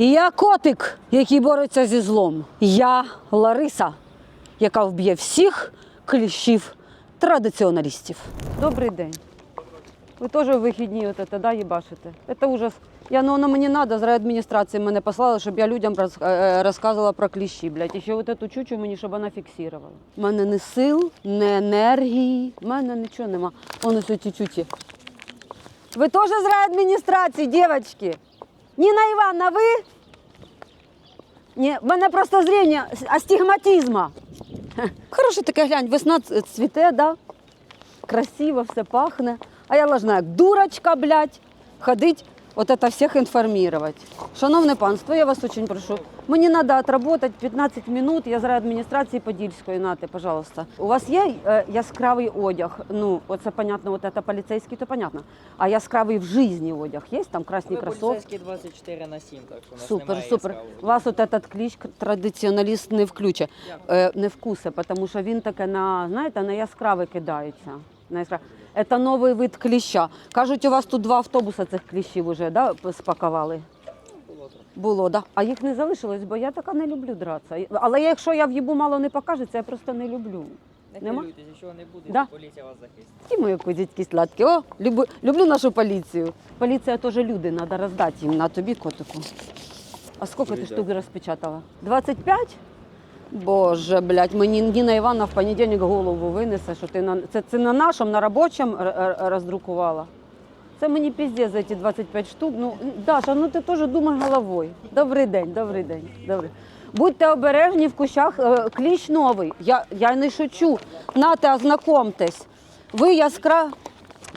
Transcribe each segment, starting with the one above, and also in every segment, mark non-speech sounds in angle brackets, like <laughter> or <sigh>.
Я котик, який бореться зі злом. Я Лариса, яка вб'є всіх кліщів традиціоналістів. Добрий день. Ви теж в вихідні от це, да, їбашите? Це ужас. Я, ну, воно мені треба, з райадміністрації мене послали, щоб я людям роз, е, розказувала про кліщі, блядь. І ще от цю чучу мені, щоб вона фіксувала. У мене не сил, не енергії, в мене нічого нема. Вон ось ці чуті. Ви теж з райадміністрації, дівчатки? Ніна Івановна, ви? Ні, в мене просто зріння астигматизма. <laughs> Хороше таке глянь, весна цвіте, да? красиво, все пахне. А я ложна, як дурочка, блядь, ходить, вот это всіх інформувати. Шановне панство, я вас очень прошу. Мені треба отработать 15 минут, я з адміністрації Подільської, нате, пожалуйста. У вас є е, яскравий одяг? Ну, оце понятно, вот это поліцейський, то понятно. А яскравий в житті одяг є? Там красні Ви кросовки? поліцейські 24 на 7, так що у нас Супер, немає супер. яскравого. Вас от этот кліч к- традиціоналіст не включе, е, не вкусе, тому що він таке на, знаєте, на яскраве кидається. На яскраве. Це новий вид кліща. Кажуть, у вас тут два автобуси цих кліщів уже да, спакували. Було. Було, да. А їх не залишилось, бо я така не люблю дратися. Але якщо я в'їбу мало не покажеться, я просто не люблю. Не Нема? хвилюйтесь, якщо не буде, Да. то поліція вас захистить. Ті мої кудітки сладкі. О, люблю, люблю нашу поліцію. Поліція теж люди, треба роздати їм на тобі котику. А скільки ти штук розпечатала? 25? Боже, блядь, мені Ніна Івановна в понедільник голову винесе, що ти на це, це на нашому, на робочому роздрукувала. Це мені піздець за ті 25 штук. Ну, Даша, ну ти теж думай головою. Добрий день, добрий день. Добрий. Будьте обережні в кущах, е, кліщ новий. Я, я не шучу. Нате, ознакомтесь. Ви яскра...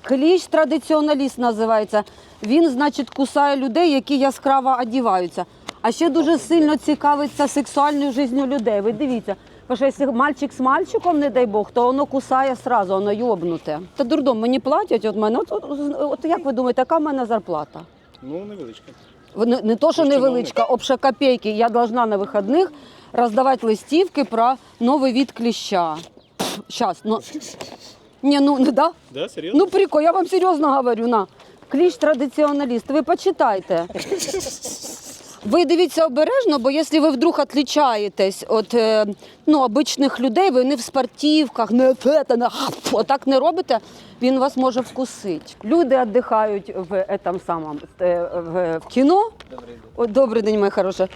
Кліщ традиціоналіст називається. Він, значить, кусає людей, які яскраво одіваються. А ще дуже сильно цікавиться сексуальною життю людей. Ви дивіться, бо що якщо мальчик з мальчиком, не дай Бог, то воно кусає сразу, воно йобнуте. Та дурдом, мені платять от мене. От, от, от як ви думаєте, яка в мене зарплата? Ну, невеличка. Не, не то, що невеличка, обша копійки. Я должна на вихідних роздавати листівки про новий від кліща. Зараз, ну. Ні, ну, не да? Да, серйозно? Ну, прикол, я вам серйозно говорю, на. Кліщ традиціоналіст, ви почитайте. Ви дивіться обережно, бо якщо ви вдруг відлічаєтесь від е, ну, обичних людей, ви не в спортивках, не фета, не отак не робите, він вас може вкусити. Люди віддихають в, там самому, е, в, в кіно. Добрий день. Добрий день, моя хороша.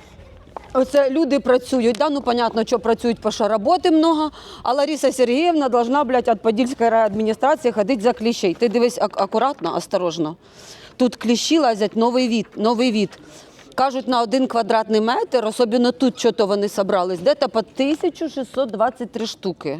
Оце люди працюють, да? ну понятно, що працюють, бо що роботи много, а Лариса Сергіївна должна, блядь, від Подільської райадміністрації ходити за кліщей. Ти дивись ак- акуратно, осторожно. Тут кліщі лазять новий від, новий від. Кажуть, на один квадратний метр, особливо тут що-то вони зібрались, де-то по 1623 штуки.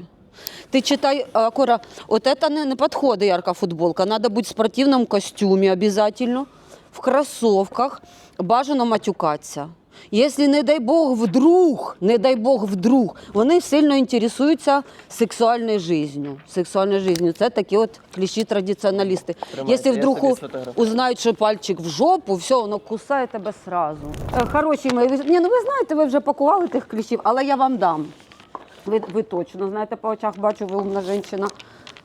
Ти читай Акора, от это не, не підходить ярка футболка. Надо бути в спортивному костюмі обов'язково, в кроссовках, бажано матюкатися. Якщо, не дай Бог, вдруг, не дай Бог, вдруг, вони сильно інтересуються сексуальною життю. Сексуальною життю. Це такі от кліщі традиціоналісти. Якщо вдруг у- узнають, що пальчик в жопу, все, воно кусає тебе сразу. Е, Хороші мої, ви, ні, ну ви знаєте, ви вже пакували тих кліщів, але я вам дам. Ви, ви точно знаєте, по очах бачу, ви умна жінка.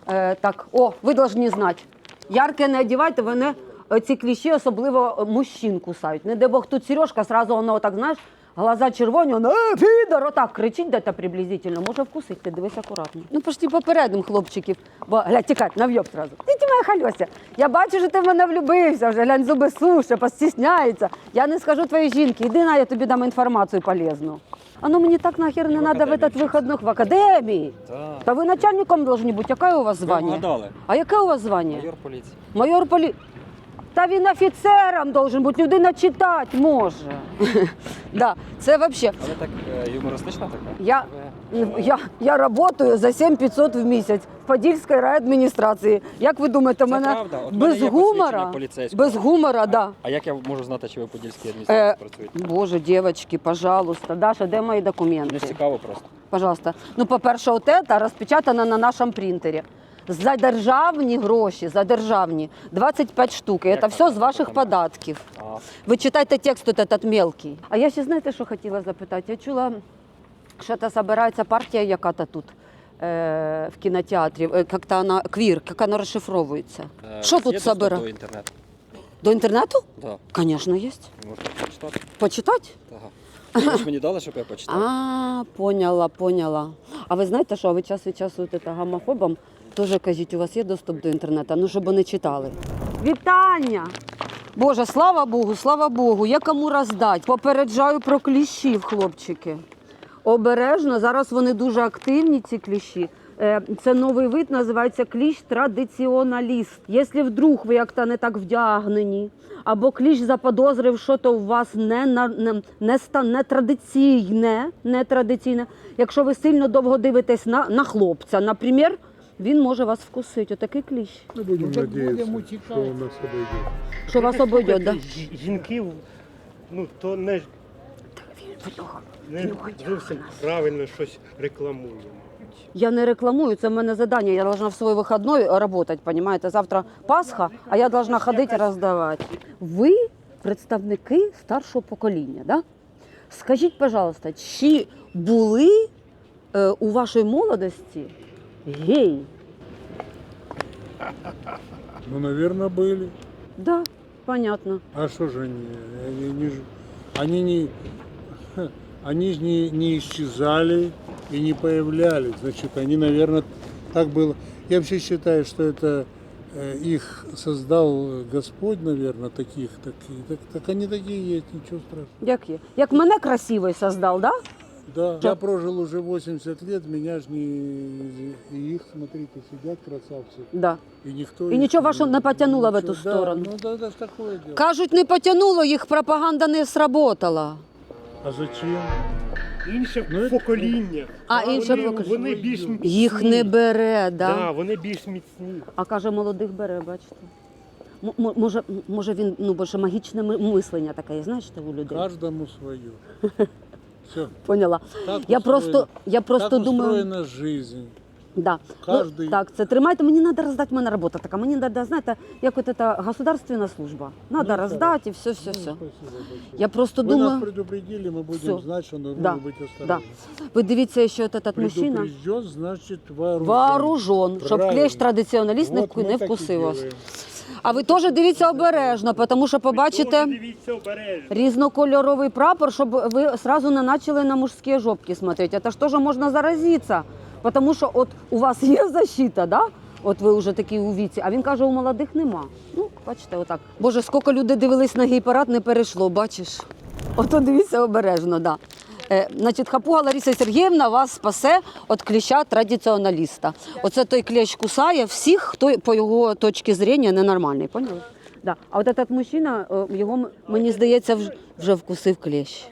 Е, так, о, ви повинні знати. Ярке не одягайте, вони ці кліщі особливо е, мужчин кусають. Не де Бог тут Сережка, сразу воно так, знаєш, глаза червоні, воно е, підор, отак кричить де-то приблизительно, може вкусити, ти дивись акуратно. Ну, почти попередим хлопчиків, бо глядь, тікать, нав'єб сразу. Ти ти моя хальося. Я бачу, що ти в мене влюбився вже, глянь, зуби суше, постісняється. Я не скажу твоїй жінки, іди на, я тобі дам інформацію полезну. А ну мені так нахер не треба в этот вихідних в академії. Так. Та ви начальником должны бути. Яке у вас звання? вгадали. А яке у вас звання? Майор поліції. Майор полі... Та він офіцером должен бути, людина читати може. <laughs> да, це взагалі. Але так е, юмористична така. Я, я, я працюю за 7500 в місяць в Подільській райадміністрації. Як ви думаєте, Це мене правда. От в мене без є посвідчення гумора? поліцейського. Без гумора, так. Да. А як я можу знати, чи ви в Подільській Е, адміністрації працюєте? Боже, дівчатки, пожалуйста. Даша, де мої Мені документи? ж цікаво просто. Пожалуйста. Ну, по-перше, от це розпечатано на нашому принтері. За державні гроші, за державні 25 штук. Це все з ваших податків. Ви читайте текст от этот мелкий. А я ще знаєте, що хотіла запитати? Я чула, що це збирається партія яка-то тут. е, В кінотеатрі, Е, як-то вона квір, як вона розшифровується. е, Що тут собира? до інтернету? До інтернету? Да. Звісно, є. Можете почитати. Почитати? Ага. Ви ж мені дали, щоб я почитав. А, поняла, поняла. А ви знаєте, що ви час від часу та гомофобам теж кажіть, у вас є доступ до інтернету, ну щоб вони читали. Вітання! Боже, слава Богу, слава Богу, є кому роздать. Попереджаю про кліщів, хлопчики. Обережно, зараз вони дуже активні, ці кліщі. Е, Це новий вид, називається кліщ традиціоналіст. Якщо вдруг ви як-то не так вдягнені, або кліщ заподозрив, що то у вас не, не, не, не традиційне, не традиційне. Якщо ви сильно довго дивитесь на, на хлопця, наприклад, він може вас вкусити. Отакий кліщ. Ну, так надеяться, будем что утекать. нас обойдет. Що вас обойдет, да? Жі- Жінки, ну то не, не зовсім правильно щось рекламуємо. Я не рекламую, це в мене задання. Я должна в свій вихідний працювати, понимаете? Завтра Пасха, а я должна ходити роздавати. Ви представники старшого покоління, да? Скажіть, пожалуйста, чи були е, у вашій молодості геї? Ну, наверное, были. Да, понятно. А что же они? Они не, ж- они не, <laughs> они ж не, не исчезали и не появлялись. Значит, они, наверное, так было. Я вообще считаю, что это э, их создал Господь, наверное, таких, такие, так, так они такие есть, ничего страшного. Як є? Як мене красивий создав, да? Да. Я прожил уже 80 лет, меня ж не... И их, смотрите, сидят красавцы. Да. И никто И их ничего вашего не потянуло в ничего- эту да, сторону. Ну да, да, ж такое дело. Кажуть, не потягнуло, їх пропаганда не сработала. А зачем? Інше Ну, покоління. А, вони, інше покоління. Вони більш міцні. Їх не бере, да? Да, вони більш міцні. А каже, молодих бере, бачите. М- м- може, м- може він, ну, що магічне ми- мислення таке, є, знаєте, у людей. Каждому свое. <laughs> Все. Поняла. Так Я устроена- просто, я просто так думаю, устроена жизнь. да. Кожний- Ну, так, це тримайте, мені треба роздати, в мене робота така, мені треба, знаєте, як от це государственна служба. Треба Ну, роздати і все, все, Ну, все. спасибо большое. Я просто Вы думаю, нас предупредили, мы будем Всё. знать, что нужно Да, быть да. осторожным. ви дивіться, що от этот мужчина Предупрежден, значит вооружен. вооружен, щоб Правильно. клещ традиціоналіст не, Вот вку- мы не так и вкусив вас. делаем. А ви теж дивіться обережно, тому що побачите. Дивіться обережно. Різнокольоровий прапор, щоб ви сразу не почали на мужські жопки смотреть. Это ж теж можна заразитися. Тому що от у вас є защита, да? От ви вже такі у віці, а він каже, у молодих нема. Ну, бачите, отак. Боже, скільки людей дивились на гей-парад, не перейшло, бачиш? Ото дивіться обережно, да. Е, значить, хапуга Лариса Сергіївна вас спасе від кліща традиціоналіста. Оце той кліщ кусає всіх, хто по його точці зрення ненормальний, поняли? Да. А от этот мужчина, е, його, мені здається, вж- вже вкусив кліщ.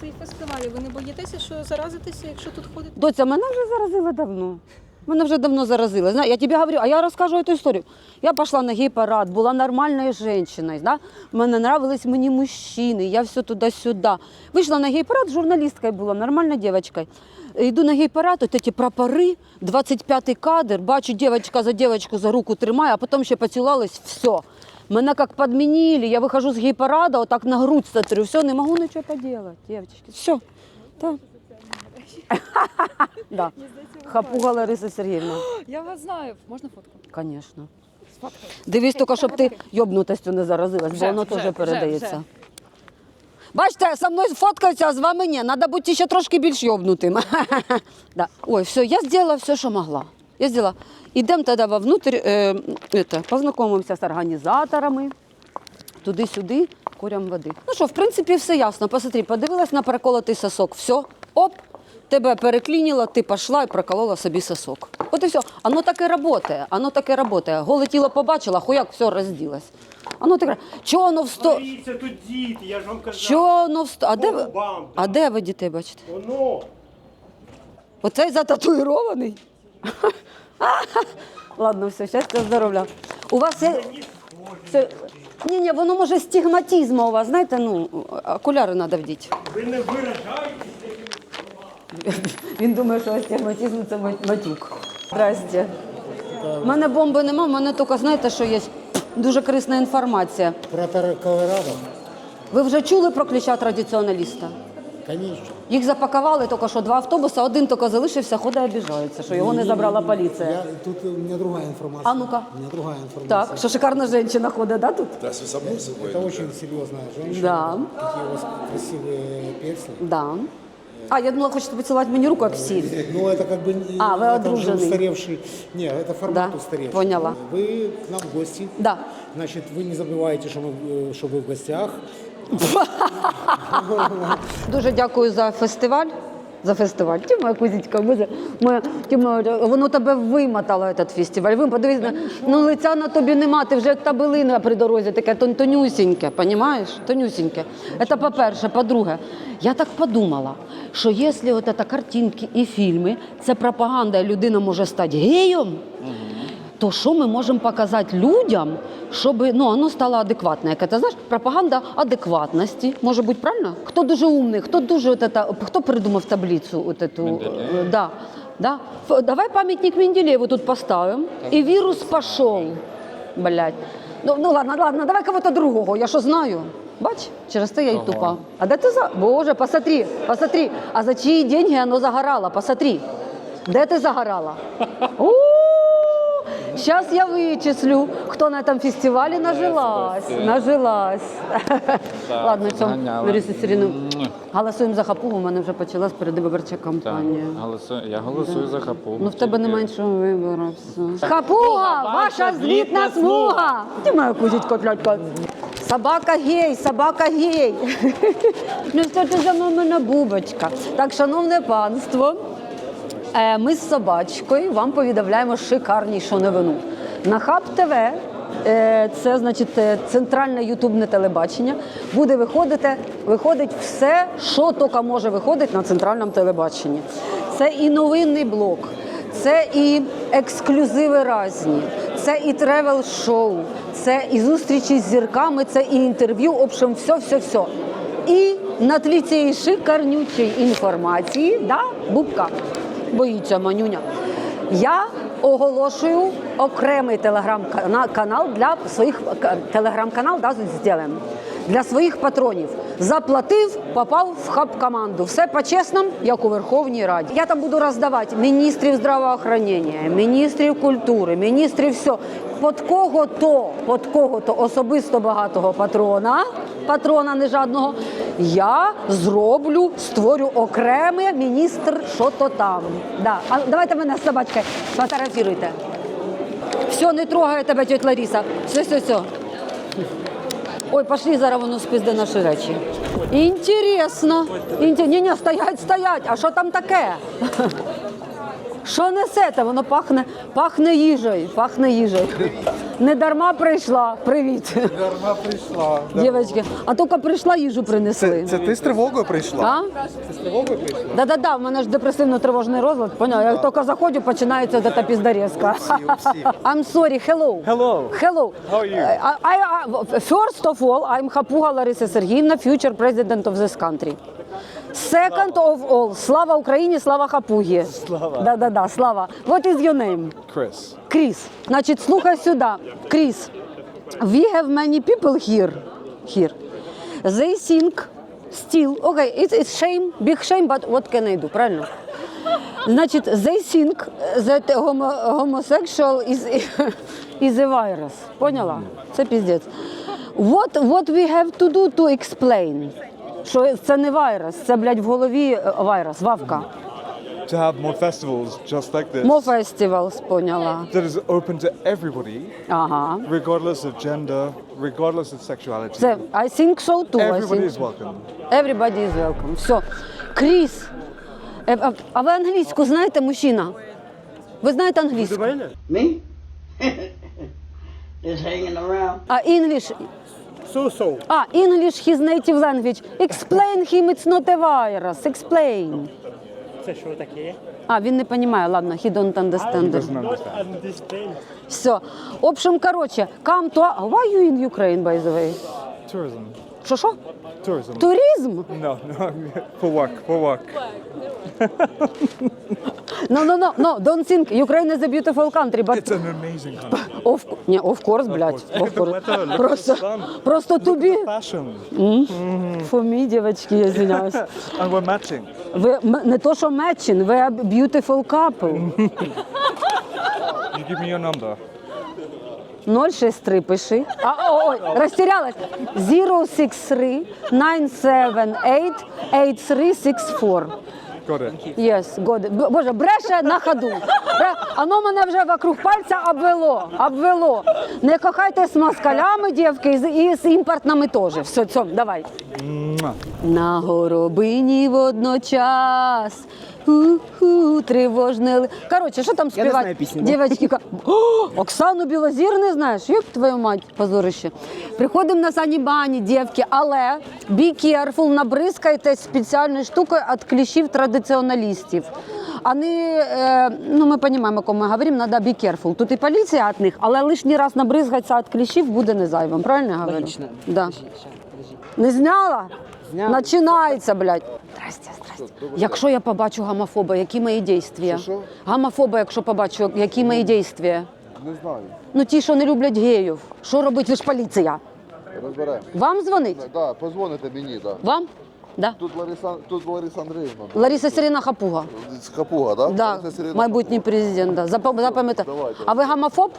Цей фестивалі ви не боїтеся, що заразитеся, якщо тут ходите? Доця, мене вже заразила давно. Мене вже давно заразили. Зна- Я тобі говорю, а я розкажу цю історію. Я пішла на гей-парад, була нормальною жінкою. Да? Мене нравились мені мужчини, я все туди-сюди. Вийшла на гей-парад, журналісткою була, нормальна дівчинка. Йду на гей-парад, от ці прапори, 25-й кадр, бачу, дівчинка за дівчинку за руку тримає, а потім ще поцілувались, все. Мене як підмінили, я виходжу з гей-парада, отак на грудь смотрю, все, не можу нічого поділати, дівчатки. Все. Так. <laughs> Да. Хапуга Лариса Сергіївна. <gasps> Я вас знаю. Можна фотку? Звісно. Дивись тільки, щоб ти йобнутостю не заразилась, бо Вже, воно вже, теж передається. вже. Бачите, со мною фоткаються, а з вами ні. Треба бути ще трошки більш йобнутим. <laughs> да. Ой, все, я зробила все, що могла. Я зробила. Ідемо тоді вовнутрь, е, это, познайомимося з організаторами, туди-сюди, курям води. Ну що, в принципі, все ясно. Посмотри, подивилась на переколотий сосок. Все, оп, тебе переклініло, ти пішла і проколола собі сосок. От і все. Оно так і працює, оно так і працює. Голе тіло побачила, хуяк, все, розділась. Оно так. Чого воно в сто... Дивіться, тут діти, я ж вам казав. Чого воно в сто... А де ви... А де ви дітей бачите? Воно. Оцей зататуїрований. <laughs> Ладно, все, щастя, здоров'я. У вас є. Це... Ні, ні, воно може стигматизм у вас, знаєте, ну, окуляри треба вдіти. Ви не виражаєтесь. Він думає, що астигматизм це мат- матюк. Здрасте. У мене бомби нема, в мене тільки, знаєте, що є дуже корисна інформація. Про Колорадо? Ви вже чули про кліща традиціоналіста? Конечно. Їх запакували тільки що два автобуси, один тільки залишився, ходить обіжається, що його не забрала поліція. Я, тут у меня другая информация. А ну-ка. У меня другая информация. Так, що шикарна жінка ходить, да, тут? Это очень серьезная женщина. Да. Такие у вас красивые персни. Да. А, я думала, хочете поцілувати мені руку, як всі. Ну, это как бы... не- А, вы это уже одруженный. устаревший. Не, это формат Да, устаревший. поняла. Вы к нам в гости. Да. Значит, вы не забывайте, что, мы, э, что вы в гостях. <laughs> Дуже дякую за фестиваль. За фестиваль. Ті моя кузічка, боже, моя, ті моя, воно тебе вимотало, этот фестиваль. Ви подивись, на- ну лиця на тобі нема, ти вже як та билина при дорозі, таке тон- тонюсіньке, понімаєш? Тонюсіньке. Це по-перше. По-друге, я так подумала, що якщо от це картинки і фільми, це пропаганда, і людина може стати геєм, то що ми можемо показати людям, щоб ну, воно стало адекватне? Яке ти знаєш, пропаганда адекватності може бути правильно? Хто дуже умний, хто дуже от это, хто придумав таблицю? От эту, да, да. Давай пам'ятник Менделєєву тут поставимо. І вірус пішов. Блять. Ну, ну ладно, ладно, давай кого-то другого. Я що знаю? Бач, через це я й тупа. А де ти за. Боже, посмотри, посмотри. А за чиї деньги воно загорало? Посмотри. Де ти загорала? У! <laughs> Сейчас я вычислю, кто на этом фестивале нажилась. Нажилась. Ладно, все, зганяла. Лариса Сиріну. Голосуємо за хапугу, у мене вже почалась передвиборча кампанія. Голосую, я голосую за хапу. Ну в тебе немає іншого вибору. Все. Хапуга, ваша злітна смуга. Ти моя кузіть котлятка. Собака гей, собака гей. <laughs> Ну що ти за мамина бубочка? Так, шановне панство, ми з собачкою вам повідомляємо шикарнішу новину. На Хаб ТВ, е, це значить е, центральне ютубне телебачення, буде виходити, виходить все, що тільки може виходити на центральному телебаченні. Це і новинний блок, це і ексклюзиви разні, це і тревел-шоу, це і зустрічі з зірками, це і інтерв'ю, общем, все, все, все. І на тлі цієї шикарнючої інформації, да, бубка, боїться манюня. Я оголошую окремий телеграм-канал для своїх телеграм-канал да, зробимо. Для своїх патронів заплатив, попав в хаб-команду. Все по-чесному, як у Верховній Раді. Я там буду роздавати міністрів здравоохранення, міністрів культури, міністрів все. Под кого-то, под кого-то особисто багатого патрона, патрона не жадного, я зроблю, створю окремий міністр, що то там. Да. А давайте мене з собачкою. Все, не трогає тебе, тетя Лариса. Все, все, все. Ой, пошли зараз воно спизде наші речі. Інтересно. Інте... Ні, ні, стоять, стоять. А що там таке? Що несете? Воно пахне, пахне їжею, пахне їжею. Не дарма прийшла. Привіт. Дарма прийшла. Дівчатки, а тільки прийшла їжу принесли. Це ти з тривогою прийшла? А? Да-да-да, в мене ж депресивно-тривожний розлад, поняв? Я тільки заходжу, починається ця піздорезка. <laughs> I'm sorry, hello. Hello. Hello. How are you? I, I, I, first of all, I'm Хапуга Лариса Сергіївна, future president of this country. Second of all, слава Україні, слава Хапугі. Слава. Да-да-да, слава. What is your name? Крис. Кріс. Значить, слухай сюди. Кріс. We have many people here. Here. They think still. Okay, it's, it's shame, big shame, but what can I do? Правильно? Значить, they think that homo, homosexual is, is a virus. Поняла? Це піздець. What, what we have to do to explain? Що це не вірус, це, блядь, в голові е, вавка. To have more festivals just like this Мо фестивал, поняла. that is open to everybody, Ага. regardless of gender, regardless of sexuality. Це, I think so too. I Everybody think. is welcome. Everybody is welcome. Все. Кріс. Е, а- А ви англійську знаєте, мужчина? Ви знаєте англійську? Me? Just hanging around. А English? So-so. А, English his native language. Explain him, it's not a virus. Explain. Це що таке? А, він не розуміє, ладно, he don't understand. Understand. Understand. Все. В общем, короче, come to... Why you in Ukraine, by the way? Tourism. Що, що? Tourism. Туризм? No, no, for work, for work. No, no, no, no, don't think Ukraine is a beautiful country, but It's an amazing country. of, ні, of course, блядь, of course. Просто, просто тобі, Fashion. for me, дівчатки, я извиняюсь. And we're matching. Ви м- не то, що matching, ви a beautiful couple. You give me your number. 063 пиши. А, о, ой, розтірялась. 063 978 8364. Got it. Yes. Б- Боже, бреше на ходу. Бре- Оно мене вже вокруг пальця обвело, обвело. Не кохайте з москалями, дівки, і з- і з імпортними теж. Все, цьом, давай. На горобині водночас. У-ху, тривожне. Коротше, що там співати? знаю. Дівчатки, ка- О, Оксану Білозір не знаєш? Як твою мать, позорище. Приходимо на сані бані, дівки, але be careful, набризкайте спеціальною штукою від кліщів традиціоналістів. Вони, е, ну ми розуміємо, кому ми говоримо, треба be careful. Тут і поліція від них, але лишній раз набризгатися від кліщів буде не зайвим, правильно я говорю? Логично. Да. Подожди, ща, подожди. Не зняла? Зняла. Починається, блядь. Здрасте, здрасте. Якщо я побачу гомофоба, які мої дійствия? Гомофоба, якщо побачу, які мої дійствия? Не знаю, Ну ті, що не люблять геїв. Що робить ви ж поліція? розберемо. Вам дзвонить? Да, позвоните мені, да. Вам? Да. Тут Лариса, тут Лариса Андріївна. да. Лариса Сиріна Хапуга. З Капуга, да? Да. Лариса Сергіївна Майбутній президент. Да. Запам-. Давайте. А ви гомофоб?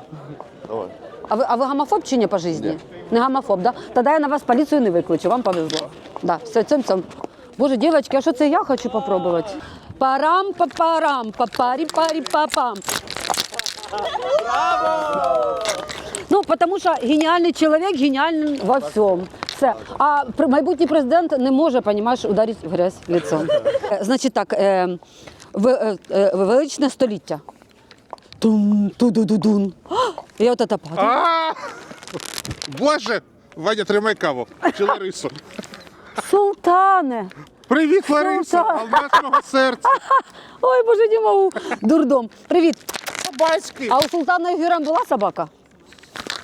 Давай. А ви, а ви гомофоб чи ні по житті? Не гомофоб, да? Тоді я на вас поліцію не викличу, вам повезло. Да, все, цьом, цьом. Боже, дівчатки, а що це я хочу попробувати? Парам папарам, папарі парі папам. Ну, тому що геніальний чоловік геніальний во всьому. А майбутній президент не може, розумієш, ударити в грязь лицом. Значить так, е, в, е, величне століття. Тум, ту-ду-ду-дун. Я от це падаю. Боже! Ваня, тримай каву. Чи Ларису. Султане! Привіт, Лариса! Султан. Алмаз серця! <laughs> Ой, боже, не могу. Дурдом. Привіт. Собачки! А у султана і Гюрем була собака?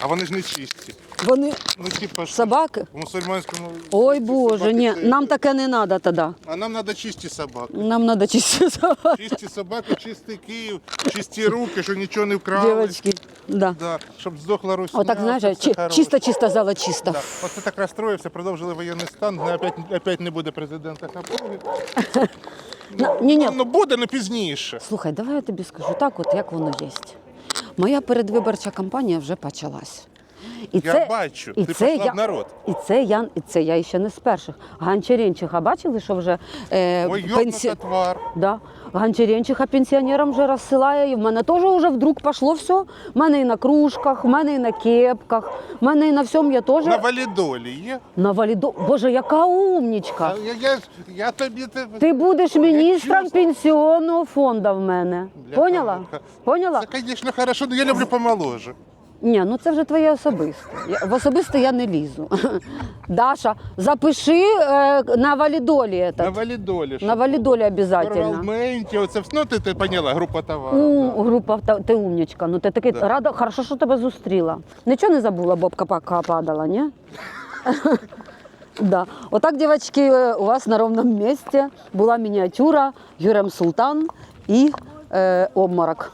А вони ж не чисті. Вони Ну, типа ж собаки? в мусульманському. Ой, Боже, собаки ні, це- нам таке не треба тоді. А нам треба чисті собаки. Нам треба чисті собаки. Чисті собаки, чистий Київ, чисті руки, що нічого не вкрали. Дівчатки. Да. Да, щоб здохла русня. Отак, знаєш, це чи- хороше. чисто, чисто, зала чисто. Да. Оце так розстроївся, продовжили воєнний стан, ну, опять, опять не буде президента Хапуги. <laughs> На- Ні, ні, Ну буде, але пізніше. Слухай, давай я тобі скажу так, от як воно є. Моя передвиборча кампанія вже почалась. І Я бачу, ти пішла в народ. І це я, і це я ще не з перших. Гончаренчиха бачили, що вже е, Ой, пенсі... твар. Да. Гончаренчиха пенсіонерам вже розсилає, і в мене теж вже вдруг пішло все. В мене і на кружках, в мене і на кепках, в мене і на всьому я теж На валідолі є. на валідо. Боже, яка умнічка! Я, я, я тобі те- Ти будеш міністром чувствую. пенсіонного фонду в мене. Поняла? Поняла? Це, звісно, хорошо, але я люблю помоложе. Ні, ну це вже твоє особисте. В особисте я не лізу. <laughs> Даша, запиши е, на валідолі. На валідолі. На валідолі обов'язково. Парламенті, оце, ну ти, ти поняла, група товару. У, група, та- ти умнічка. Ну ти такий Да. рада, хорошо, що тебе зустріла. Нічого не забула, бобка пока падала, ні? <laughs> Да. Отак, дівчатки, е, у вас на ровному місці була мініатюра Юрем Султан і е, обморок.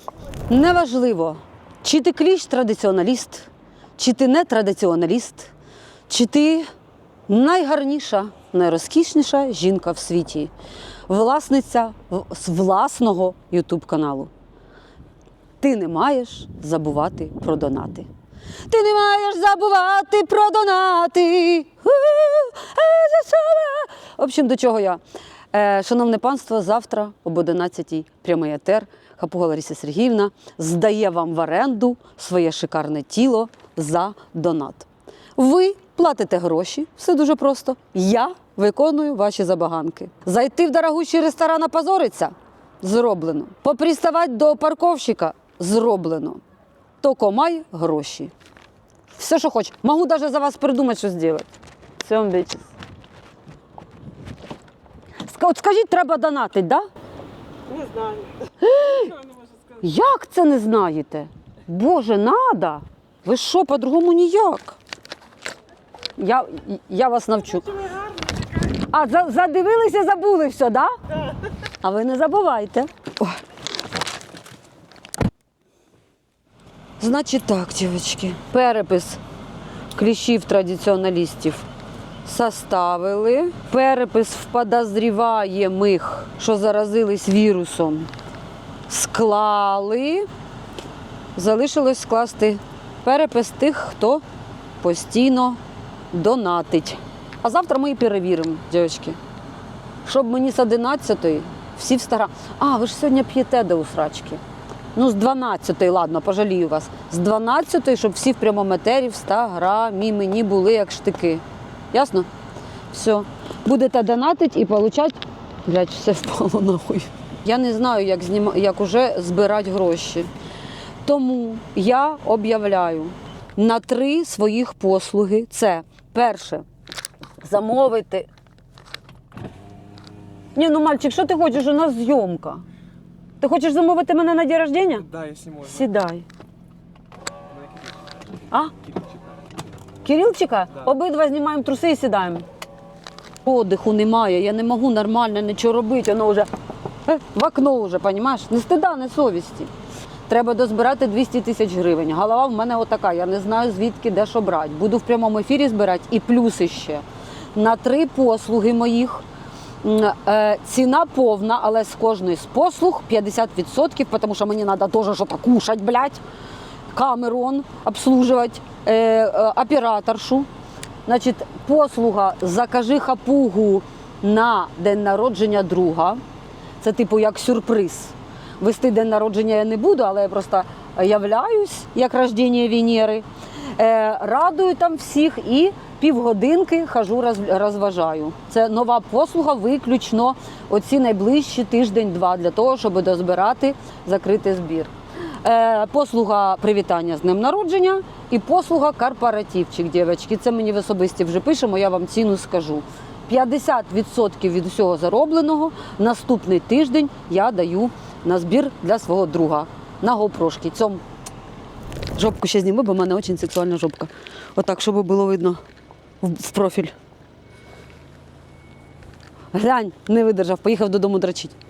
<laughs> Неважливо, чи ти кліщ традиціоналіст, чи ти не традиціоналіст, чи ти найгарніша, найрозкішніша жінка в світі, власниця власного Ютуб каналу. Ти не маєш забувати про донати. Ти не маєш забувати про донати. В общем, до чого я? Е, шановне панство, завтра об 11-й прямий етер. Хапуга Лариса Сергіївна здає вам в оренду своє шикарне тіло за донат. Ви платите гроші, все дуже просто. Я виконую ваші забаганки. Зайти в дорогущий ресторан позориться зроблено. Попріставати до парковщика зроблено. Токо май гроші. Все, що хочеш. Можу навіть за вас придумати, що зробити. Все вам. От скажіть, треба донатить, да? Не знаю. Як це не знаєте? Боже, надо. Ви що, по-другому ніяк? Я я вас навчу. А за, задивилися, забули все, да? так? А ви не забувайте. Значить так, дівчатки. Перепис кліщів традиціоналістів составили. Перепис в подозріваємих, що заразились вірусом, склали. Залишилось скласти перепис тих, хто постійно донатить. А завтра ми і перевіримо, дівчатки. Щоб мені з 11-ї всі встара. А, ви ж сьогодні п'єте до усрачки. Ну, з 12-ї, ладно, пожалію вас. З 12-ї, щоб всі в прямому етері в 100 грамі мені були як штики. Ясно? Все. Будете донатити і получати. Блять, все впало нахуй. Я не знаю, як, зніма... як уже збирати гроші. Тому я об'являю на три своїх послуги. Це перше замовити. Ні, ну мальчик, що ти хочеш? У нас зйомка. Ти хочеш замовити мене на день рождення? Да, якщо можна. Сідай. А? Кирилчика? Обидва знімаємо труси і сідаємо. Подиху немає, я не можу нормально нічого робити, воно вже е, в окно вже, розумієш? Не стида, не совісті. Треба дозбирати 200 тисяч гривень. Голова в мене отака, я не знаю звідки де що брати. Буду в прямому ефірі збирати і плюси ще. На три послуги моїх е, ціна повна, але з кожної з послуг 50%, тому що мені треба теж щось кушати, блядь. Камерон обслуживать, е, е, операторшу. Значить, послуга закажи хапугу на день народження друга. Це типу як сюрприз. Вести день народження я не буду, але я просто являюсь як рождення Венери. Е, радую там всіх і півгодинки хожу, роз- розважаю. Це нова послуга, виключно оці найближчі тиждень-два для того, щоб дозбирати закритий збір. Е, послуга привітання з днем народження і послуга корпоративчик, дівчатки. Це мені в особисті вже пишемо, я вам ціну скажу. 50% від усього заробленого наступний тиждень я даю на збір для свого друга на гопрошки. Цьому жопку ще зніму, бо в мене дуже сексуальна жопка. Отак, щоб було видно в профіль. Глянь, не видержав, поїхав додому дрочить.